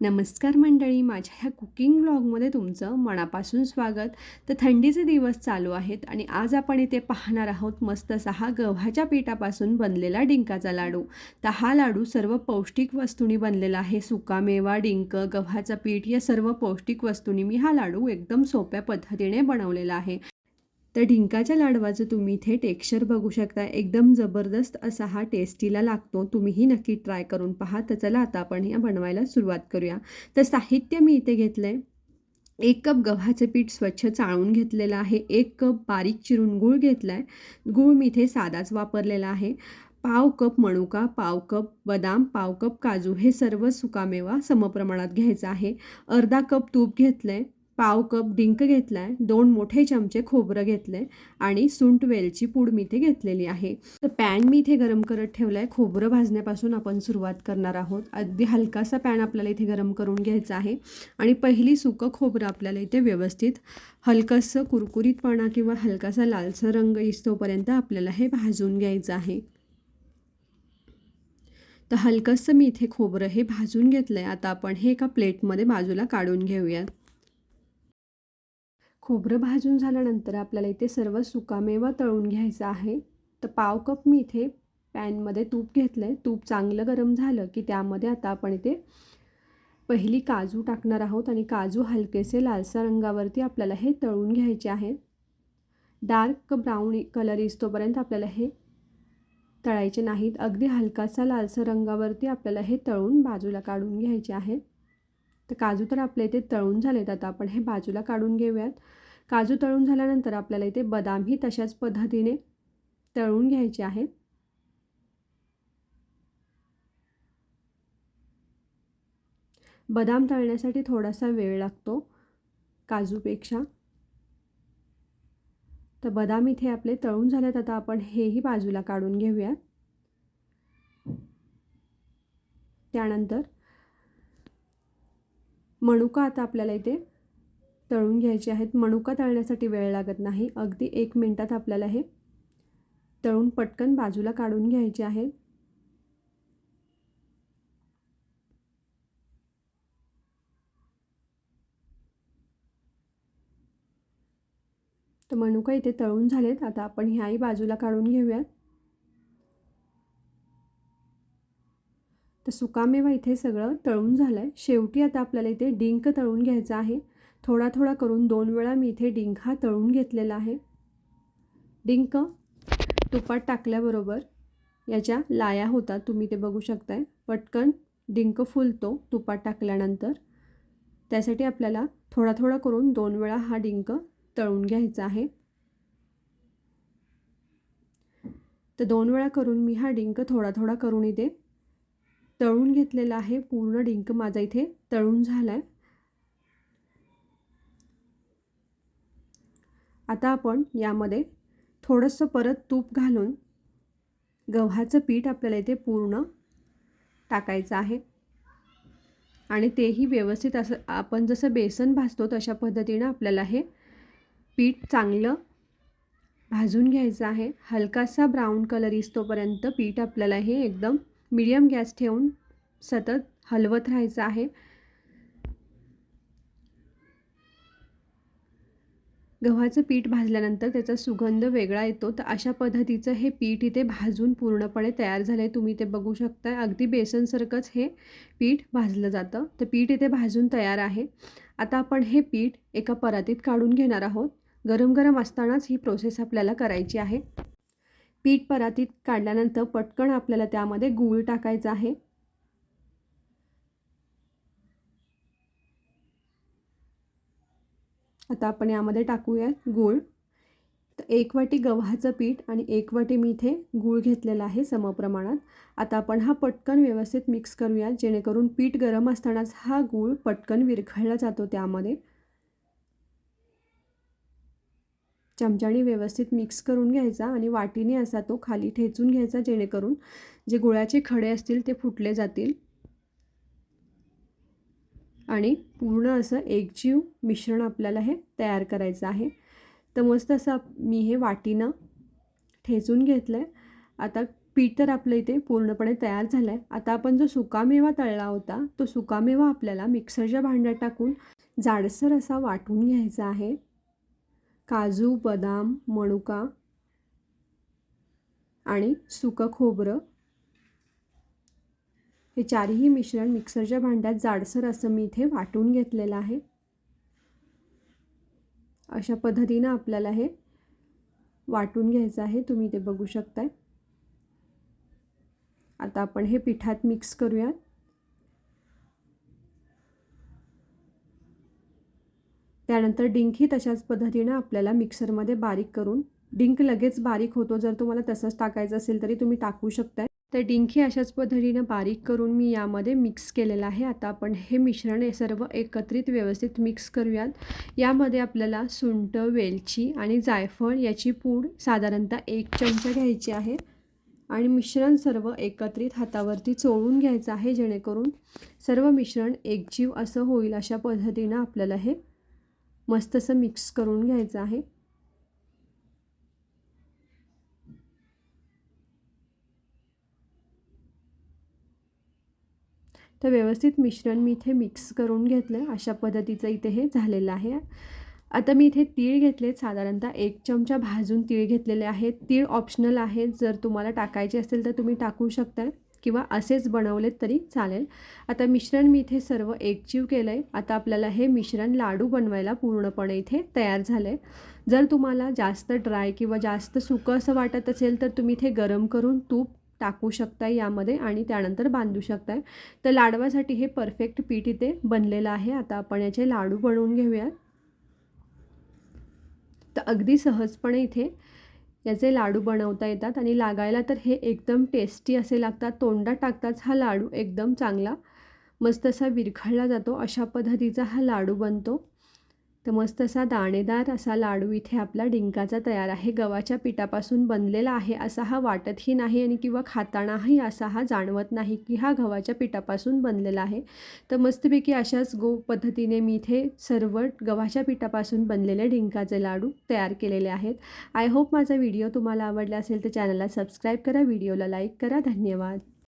नमस्कार मंडळी माझ्या ह्या कुकिंग ब्लॉगमध्ये तुमचं मनापासून स्वागत. तर थंडीचे दिवस चालू आहेत आणि आज आपण इथे पाहणार आहोत मस्त असा हा गव्हाच्या पिठापासून बनलेला डिंकाचा लाडू. तर हा लाडू सर्व पौष्टिक वस्तूंनी बनलेला आहे. सुकामेवा डिंक गव्हाचं पीठ या सर्व पौष्टिक वस्तूंनी मी हा लाडू एकदम सोप्या पद्धतीने बनवलेला आहे. तर ढिंकाच्या लाडवाचं तुम्ही इथे टेक्स्चर बघू शकता. एकदम जबरदस्त असा हा टेस्टीला लागतो. तुम्हीही नक्की ट्राय करून पहा. तर चला आता आपण हे बनवायला सुरुवात करूया. तर साहित्य मी इथे घेतलं आहे एक कप गव्हाचे पीठ स्वच्छ चाळून घेतलेलं आहे. एक कप बारीक चिरून गूळ घेतला आहे गूळ मी इथे साधाच वापरलेला आहे. पाव कप मणुका पाव कप बदाम पाव कप काजू हे सर्व सुकामेवा समप्रमाणात घ्यायचं आहे. अर्धा कप तूप घेतलं आहे पाव कप डिंक घेतला आहे दोन मोठे चमचे खोबरं घेतलं आहे आणि सुंट वेलची पूड मी इथे घेतलेली आहे. तर पॅन मी इथे गरम करत ठेवला आहे खोबरं भाजण्यापासून आपण सुरुवात करणार आहोत. अगदी हलकासा पॅन आपल्याला इथे गरम करून घ्यायचा आहे आणि पहिली सुकं खोबरं आपल्याला इथे व्यवस्थित हलकंसं कुरकुरीतपणा किंवा हलकासा लालसर रंग इसतोपर्यंत आपल्याला हे भाजून घ्यायचं आहे. तर हलकंसं मी इथे खोबरं हे भाजून घेतलं आहे आता आपण हे एका प्लेटमध्ये बाजूला काढून घेऊयात. खोबरं भाजून झाल्यानंतर आपल्याला इथे सर्व सुकामेवा तळून घ्यायचा आहे. तर पाव कप मी इथे पॅनमध्ये तूप घेतलं आहे तूप चांगलं गरम झालं की त्यामध्ये आता आपण इथे पहिली काजू टाकणार आहोत आणि काजू हलकेसे लालसा रंगावरती आपल्याला हे तळून घ्यायचे आहेत डार्क ब्राऊन कलर इसतोपर्यंत आपल्याला हे तळायचे नाहीत. अगदी हलकासा लालसर रंगावरती आपल्याला हे तळून बाजूला काढून घ्यायचे आहेत तर काजू तर आपल्या इथे तळून झालेत. आता आपण हे बाजूला काढून घेऊयात. काजू तळून झाल्यानंतर आपल्याला इथे बदामही तशाच पद्धतीने तळून घ्यायचे आहेत. बदाम तळण्यासाठी थोडासा वेळ लागतो काजूपेक्षा. तर बदाम इथे आपले तळून झालेत. आता आपण हेही बाजूला काढून घेऊयात. त्यानंतर मणुका आता आपल्याला इथे तळून घ्यायचे आहेत. मणुका तळण्यासाठी वेळ लागत नाही. अगदी एक मिनटात आपल्याला हे तळून पटकन बाजूला काढून घ्यायचे आहेत तर मणुका इथे तळून झालेत. आता आपण ह्याही बाजूला काढून घेऊयात. तर सुकामेवा इथे सगळं तळून झालं आहे शेवटी आता आपल्याला इथे डिंक तळून घ्यायचा आहे. थोडा थोडा करून दोन वेळा मी इथे डिंक हा तळून घेतलेला आहे. डिंक तुपात टाकल्याबरोबर याच्या लाया होतात. तुम्ही ते बघू शकताय. पटकन डिंक फुलतो तुपात टाकल्यानंतर. त्यासाठी आपल्याला थोडा थोडा करून दोन वेळा हा डिंक तळून घ्यायचा आहे. तर दोन वेळा करून मी हा डिंक थोडा थोडा करून इथे तळून घेतलेला आहे. पूर्ण डिंक माझा इथे तळून झाला आहे आता आपण यामध्ये थोडंसं परत तूप घालून गव्हाचं पीठ आपल्याला इथे पूर्ण टाकायचं आहे. आणि तेही व्यवस्थित असं आपण जसं बेसन भाजतो तशा पद्धतीनं आपल्याला हे पीठ चांगलं भाजून घ्यायचं आहे. हलकासा ब्राऊन कलर इसतोपर्यंत पीठ आपल्याला हे एकदम मीडियम गॅस ठेवून सतत हलवत राहायचं आहे. गव्हाचं पीठ भाजल्यानंतर त्याचा सुगंध वेगळा येतो. तर अशा पद्धतीचं हे पीठ इथे भाजून पूर्णपणे तयार झालं आहे तुम्ही ते बघू शकता अगदी बेसनसारखंच हे पीठ भाजलं जातं. तर पीठ इथे भाजून तयार आहे. आता आपण हे पीठ एका परातीत काढून घेणार आहोत. गरम गरम असतानाच ही प्रोसेस आपल्याला करायची आहे. पीठ परातीत काढल्यानंतर पटकन आपल्याला त्यामध्ये गूळ टाकायचा आहे. आता आपण यामध्ये टाकूया गूळ. तर एक वाटी गव्हाचं पीठ आणि एक वाटी मी इथे गूळ घेतलेला आहे समप्रमाणात. आता आपण हा पटकन व्यवस्थित मिक्स करूया जेणेकरून पीठ गरम असतानाच हा गूळ पटकन विरघळला जातो त्यामध्ये. चमच्याने व्यवस्थित मिक्स करून घ्यायचा आणि वाटीने असा तो खाली ठेचून घ्यायचा जेणेकरून जे गुळाचे खडे असतील ते फुटले जातील. आणि पूर्ण असं एकजीव मिश्रण आपल्याला हे तयार करायचं आहे. तर मस्त असं मी हे वाटीनं ठेचून घेतलं आहे आता पीठ तर आपलं इथे पूर्णपणे तयार झालं आहे आता आपण जो सुकामेवा तळला होता तो सुकामेवा आपल्याला मिक्सरच्या भांड्यात टाकून जाडसर असा वाटून घ्यायचा आहे. काजू बदाम मनुका आणि सुकं खोबरं. हे चारही मिश्रण मिक्सरच्या भांड्यात जाडसर असं मी इथे वाटून घेतलेलं आहे. अशा पद्धतीनं आपल्याला हे वाटून घ्यायचं आहे. तुम्ही ते बघू शकताय. आता आपण हे पिठात मिक्स करूयात. त्यानंतर डिंकही तशाच पद्धतीनं आपल्याला मिक्सरमध्ये बारीक करून डिंक लगेच बारीक होतो जर तुम्हाला तसंच टाकायचं असेल तरी तुम्ही टाकू शकताय. तर डिंकी अशाच पद्धतीनं बारीक करून मी यामध्ये मिक्स केलेलं आहे. आता आपण हे मिश्रण हे सर्व एकत्रित व्यवस्थित मिक्स करूयात. यामध्ये आपल्याला सुंठ वेलची आणि जायफळ याची पूड साधारणतः एक चमचा घ्यायची आहे. आणि मिश्रण सर्व एकत्रित हातावरती चोळून घ्यायचं आहे जेणेकरून सर्व मिश्रण एकजीव असं होईल अशा पद्धतीनं आपल्याला हे मस्त असं मिक्स करून घ्यायचं आहे. तर व्यवस्थित मिश्रण मी इथे मिक्स करून घेतलं. अशा पद्धतीचं इथे हे झालेलं आहे. आता मी इथे तीळ घेतले. साधारणतः एक चमचा भाजून तीळ घेतलेले आहेत तीळ ऑप्शनल आहेत जर तुम्हाला टाकायचे असेल तर तुम्ही टाकू शकता. किंवा असेच बनवलेत तरी चालेल. आता मिश्रण मी इथे सर्व एकजीव केलं आहे आता आपल्याला हे मिश्रण लाडू बनवायला पूर्णपणे इथे तयार झालं आहे जर तुम्हाला जास्त ड्राय किंवा जास्त सुकं असं वाटत असेल तर तुम्ही इथे गरम करून तूप टाकू शकताय यामध्ये आणि त्यानंतर बांधू शकताय. तर लाडवासाठी हे परफेक्ट पीठ इथे बनलेलं आहे. आता आपण याचे लाडू बनवून घेऊयात. तर अगदी सहजपणे इथे याचे लाडू बनवता येतात आणि लागायला तर हे एकदम टेस्टी असे लागतात. तोंडात टाकताच हा लाडू एकदम चांगला मस्त असा विरघळला जातो. अशा पद्धतीचा हा लाडू बनतो. तर मस्त असा दाणेदार असा लाडू इथे आपला डिंकाचा तयार आहे. गव्हाच्या पिठापासून बनलेला आहे असा हा वाटतही नाही आणि किंवा खातानाही असा हा जाणवत नाही की हा गव्हाच्या पिठापासून बनलेला आहे. तर मस्तपैकी अशाच गो पद्धतीने मी इथे सर्व गव्हाच्या पिठापासून बनलेले डिंकाचे लाडू तयार केलेले आहेत. आय होप माझा व्हिडिओ तुम्हाला आवडला असेल तर चॅनलला सबस्क्राईब करा व्हिडिओला लाईक करा. धन्यवाद.